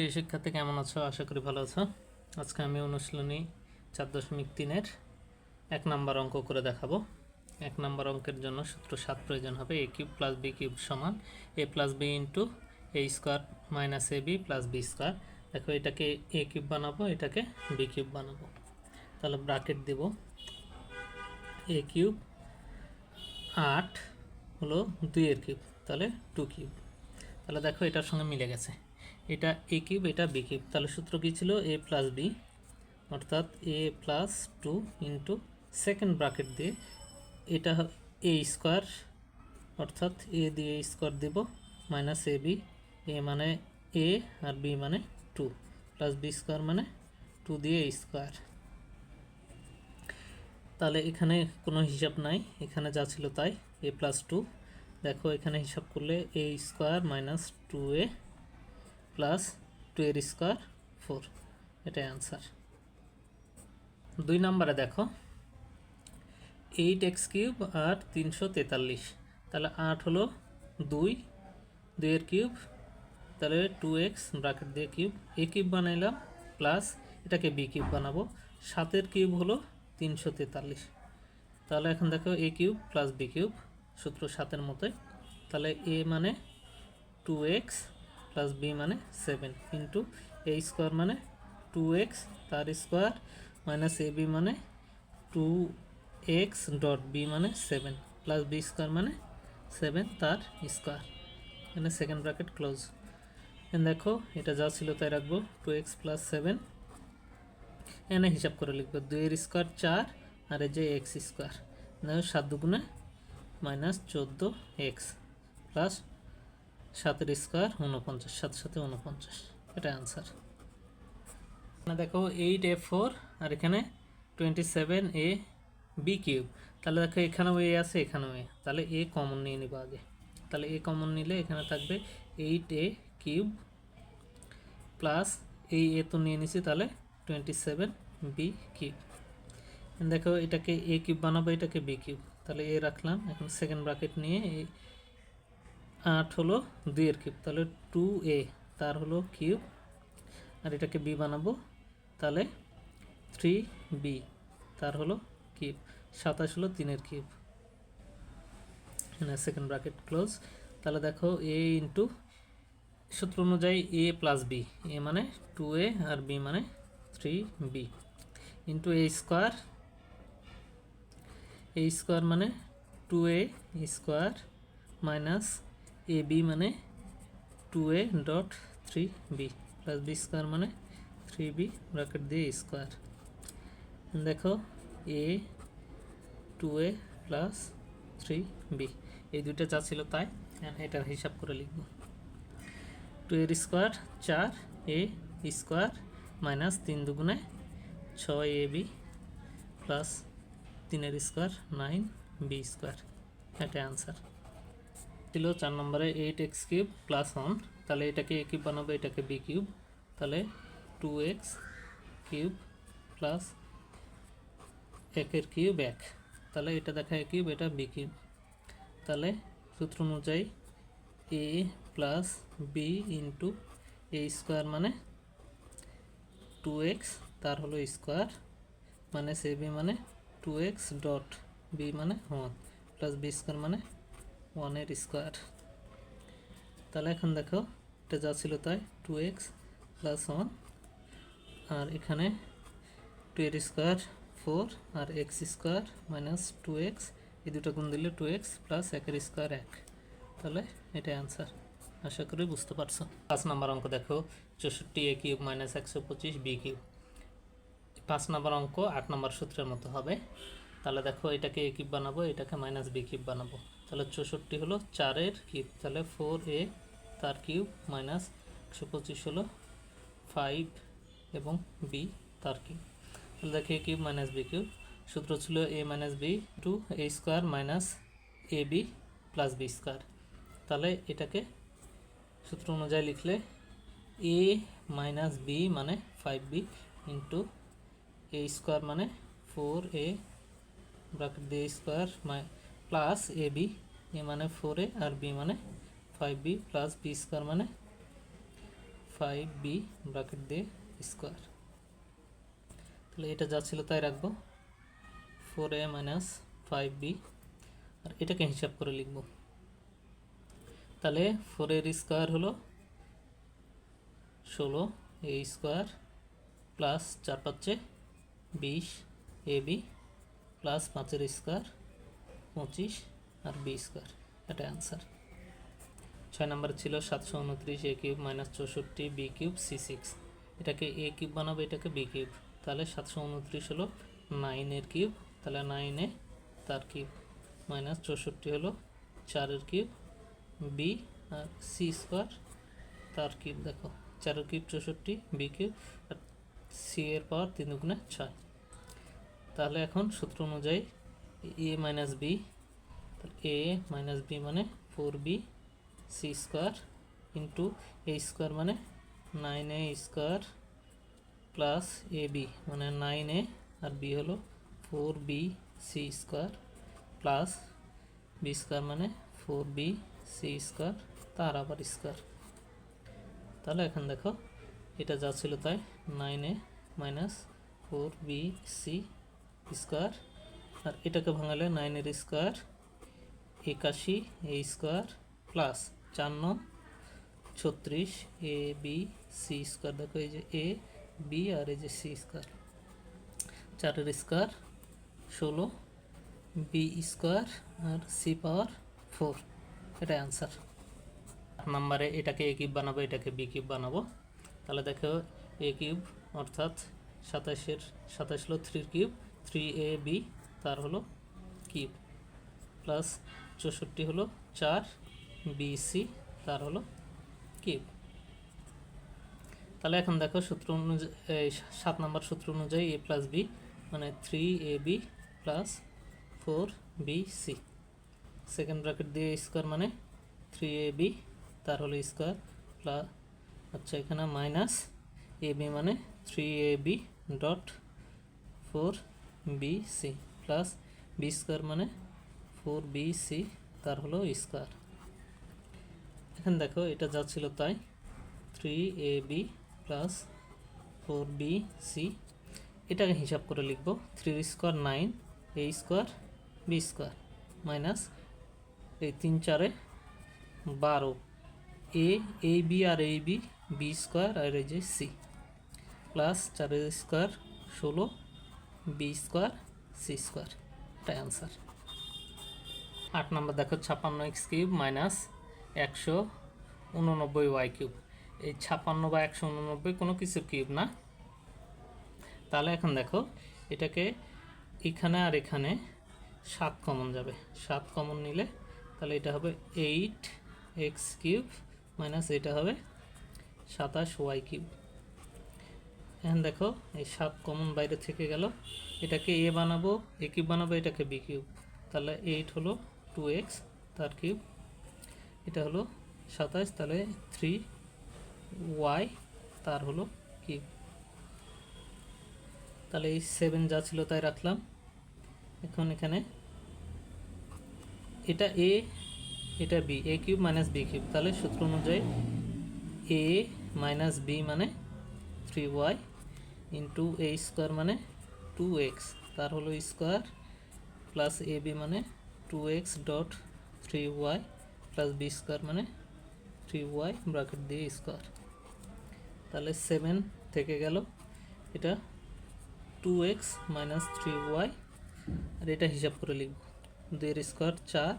প্রিয় শিক্ষার্থী, কেমন আছো? আশা করি ভালো আছো। আজকে আমি অনুশীলনী চার দশমিক তিনের এক নাম্বার অঙ্ক করে দেখাবো। এক নাম্বার অঙ্কের জন্য সূত্র সাত প্রয়োজন হবে a cube plus b cube সমান a plus b into a square minus a b plus b square. দেখো, এটাকে এ কিউব বানাবো, এটাকে বি কিউব বানাবো। তাহলে ব্রাকেট দেব। এ কিউব আট হলো দুইয়ের কিউব, তাহলে টু কিউব। তাহলে দেখো, এটার সঙ্গে মিলে গেছে। এটা এ কিউব এটা বি কিউব তাহলে সূত্র কী ছিল? এ প্লাস বি অর্থাৎ a plus two into second bracket দিয়ে এটা এ স্কোয়ার অর্থাৎ এ দিয়ে স্কোয়ার দেব মাইনাস এ বি এ মানে এ আর বি মানে টু প্লাস বি স্কোয়ার মানে টু দিয়ে স্কোয়ার তাহলে এখানে কোনো হিসাব নাই, এখানে যা ছিল তাই। এ প্লাস টু দেখো এখানে হিসাব করলে a square minus two a plus two এর স্কোয়ার ফোর এটাই আনসার দুই নম্বরে দেখো এইট এক্স কিউব আর তিনশো তেতাল্লিশ, তাহলে আট হলো দুই দুইয়ের কিউব তাহলে টু এক্স ব্রাকেট দিয়ে কিউব এ কিউব বানাইলাম প্লাস এটাকে বি কিউব বানাবো, সাতের কিউব হলো তিনশো তেতাল্লিশ, তাহলে এখন দেখো a cube plus b cube সূত্র সাতের মতোই, তাহলে এ মানে টু এক্স প্লাস বি মানে সেভেন ইন্টু এ স্কোয়ার মানে টু এক্স তার স্কোয়ার মাইনাস এ বি মানে টু এক্স ডট বি মানে সেভেন প্লাস বি স্কোয়ার মানে সেভেন তার স্কোয়ার এখানে সেকেন্ড ব্র্যাকেট ক্লোজ দেখো, এটা যা ছিল তাই রাখব টু এক্স প্লাস সেভেন এনে হিসাব করে লিখব, দুইয়ের স্কোয়ার চার, আর এই যে এক্স স্কোয়ার সাত দুগুণে মাইনাস চোদ্দ এক্স প্লাস সাতের স্কোয়ার উনপঞ্চাশ সাত সাথে উনপঞ্চাশ এটা অ্যান্সার না দেখো এইট এ ফোর আর এখানে twenty seven a b cube তাহলে দেখো এখানেও এ আছে, এখানেও এ তাহলে এ কমন নিয়ে নিব আগে। তাহলে এ কমন নিলে এখানে থাকবে এইট এ কিউব প্লাস এই এ তো নিয়ে নিছি তাহলে টোয়েন্টি সেভেন বি কিউব দেখো এটাকে এ কিউব বানাবো, এটাকে বি কিউব তাহলে এ রাখলাম। এখন সেকেন্ড ব্রাকেট নিয়ে আট হলো দুইয়ের কিউব, তাহলে টু এ তার হলো কিউব। আর এটাকে বি বানাবো, তাহলে থ্রি বি তার হলো কিউব। সাতাশ হলো তিনের কিউব। সেকেন্ড ব্রাকেট ক্লোজ তাহলে দেখো এ ইন্টু সূত্র অনুযায়ী এ প্লাস বি এ মানে টু এ আর বি মানে three b into a square a square মানে two a square minus a b মানে two a dot three b plus b square মানে থ্রি বি ব্র্যাকেট দিয়ে square দেখো a two a plus three b এই দুইটা যা ছিল তাই এটার হিসাব করে লিখব। টু এর স্কোয়ার চার এ স্কোয়ার মাইনাস তিন দুগুণে ছয় এ বি প্লাস তিনের স্কোয়ার নাইন বি স্কোয়ার এটা অ্যান্সার ছিল চার নম্বরে eight x cube plus one তাহলে এটাকে এ কিউব বানাবো, এটাকে বি কিউব তাহলে টু এক্স কিউব প্লাস একের কিউব এক, তাহলে এটা দেখা এ কিউব এটা বি কিউব তাহলে সূত্র অনুযায়ী a plus b into a square মানে টু এক্স তার হলো স্কোয়ার মানে সে বি মানে টু এক্স ডট বি মানে ওয়ান প্লাস বি স্কোয়ার মানে ওয়ানের স্কোয়ার তাহলে এখন দেখো, এটা যা ছিল তাই টু এক্স প্লাস ওয়ান আর এখানে টু এর স্কোয়ার ফোর আর x square minus two x এই দুটো গুণ দিলে টু এক্স প্লাস একের স্কোয়ার এক। তাহলে এটাই অ্যান্সার আশা করি বুঝতে পারছ। পাঁচ নাম্বার অঙ্ক দেখো, চৌষট্টি এ কিউব মাইনাস একশো পঁচিশ বি কিউব পাঁচ নাম্বার অঙ্ক আট নাম্বার সূত্রের মতো হবে। তাহলে দেখো, এটাকে এ কিউব বানাবো, এটাকে মাইনাস বি কিউব বানাবো। তাহলে চৌষট্টি হলো চারের কিউব তাহলে ফোর এ তার কিউব মাইনাস একশো পঁচিশ হলো ফাইভ এবং বি তার কিউব তাহলে দেখো a cube minus b cube সূত্র ছিল a minus b two a square minus a b plus b square তাহলে এটাকে সূত্র অনুযায়ী লিখলে এ মাইনাস বি মানে five b into a square মানে ফোর এ ব্রাকেট দিয়ে square plus a b, a মানে ফোর এ, আর বি মানে five b plus b square মানে ফাইভ বি ব্র্যাকেট দিয়ে স্কোয়ার তাহলে এটা যা ছিল তাই রাখব। Four a minus five b আর এটাকে হিসাব করে লিখব। তাহলে ফোর এর স্কোয়ার হলো ষোলো এ স্কোয়ার প্লাস চার পাঁচে বিশ এ বি প্লাস পাঁচের স্কোয়ার পঁচিশ আর বি স্কোয়ার, এটা অ্যান্সার ছয় নম্বর ছিল সাতশো উনত্রিশ এ কিউব মাইনাস চৌষট্টি বি কিউব সি সিক্স। এটাকে এ কিউব বানাবো, এটাকে বি কিউব। তাহলে সাতশো উনত্রিশ হলো নাইনের কিউব, তাহলে নাইনে তার কিউব মাইনাস চৌষট্টি হলো চারের কিউব, বি আর সি স্কোয়ার তার কিউব। দেখো চারের কিউব চৌষট্টি, বি কিউব আর সি এর পাওয়ার তিন দুগুণে ছয়। তাহলে এখন সূত্র অনুযায়ী a minus b a minus b মানে four b c square into a square মানে nine a square plus a b মানে নাইন এ আর বি হলো four b c square plus b square মানে ফোর বি সি স্কোয়ার তার আবার square তাহলে এখন দেখো, এটা যা ছিল তাই nine a minus four b c square আর এটাকে ভাঙালে নাইনের স্কোয়ার, একাশি, এ স্কোয়ার প্লাস চার নং ছত্রিশ, এ, বি, সি স্কোয়ার। দেখো এই যে এ, বি আর এই যে সি স্কোয়ার। চারের স্কোয়ার ষোলো, বি স্কোয়ার আর সি পাওয়ার ফোর। এটা অ্যান্সার। নাম্বারে এটাকে এ কিউব বানাবো, এটাকে বি কিউব বানাবো। তাহলে দেখো এ কিউব অর্থাৎ সাতাশের, সাতাশ হলো থ্রির কিউব, থ্রি এ বি তার হলো কিউব, প্লাস চৌষট্টি হলো চার বি সি তার হলো কিউব। তাহলে এখন দেখো সূত্র অনুযায়ী সাত নম্বর সূত্র অনুযায়ী এ প্লাস বি মানে three a b plus four b c second bracket দিয়ে স্কোয়ার মানে থ্রি এ বি, তার হলো স্কোয়ার প্লাস আচ্ছা এখানে মাইনাস এ বি মানে three a b dot four b c plus b square মানে four b c তার হলো স্কোয়ার এখন দেখো, এটা যা ছিল তাই। Three a b plus four b c এটাকে হিসাব করে লিখব three square nine a square b square minus এই তিন চারে বারো। এ এ বি আর এ বি বি স্কোয়ার আর এই যে সি প্লাস চারের স্কোয়ার ষোলো বি স্কোয়ার সি স্কোয়ার এটা অ্যান্সার আট নম্বর দেখো ছাপান্ন এক্স কিউব মাইনাস একশো উননব্বই ওয়াই কিউব। এই ছাপান্ন বা একশো উননব্বই কোনো কিছু কিউব না। তাহলে এখন দেখো, এটাকে এখানে আর এখানে সাত কমন যাবে। সাত কমন নিলে তাহলে এটা হবে এইট এক্স কিউব মাইনাস এটা হবে সাতাশ ওয়াই কিউব। এখন দেখো, এই সাত কমন বাইরে থেকে গেল। এটাকে এ বানাবো, এ কিউব বানাবো, এটাকে বি কিউব। তাহলে এইট হলো টু এক্স, তার কিউব। এটা হলো সাতাশ, তাহলে থ্রি ওয়াই, তার হলো কিউব। তাহলে এই সেভেন যা ছিল তাই রাখলাম। এখন এখানে এটা এ, এটা b, a cube minus b cube. তাহলে সূত্র অনুযায়ী এ মাইনাস বি মানে three y into a square মানে টু এক্স তার হলো স্কোয়ার প্লাস এ বি মানে two x dot three y plus b square মানে থ্রি ওয়াই ব্র্যাকেট দিয়ে স্কোয়ার তাহলে সেভেন থেকে গেল, এটা two x minus three y আর এটা হিসাব করে লিখব। দুইয়ের স্কোয়ার চার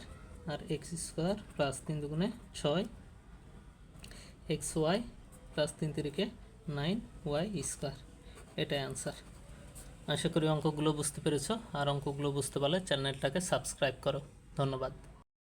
আর এক্স স্কোয়ার প্লাস তিন দুগুণে ছয় এক্স ওয়াই প্লাস তিন তিরিকে নাইন ওয়াই স্কোয়ার এটাই অ্যান্সার আশা করি অঙ্কগুলো বুঝতে পেরেছ। আর অঙ্কগুলো বুঝতে পারলে চ্যানেলটাকে সাবস্ক্রাইব করো। ধন্যবাদ।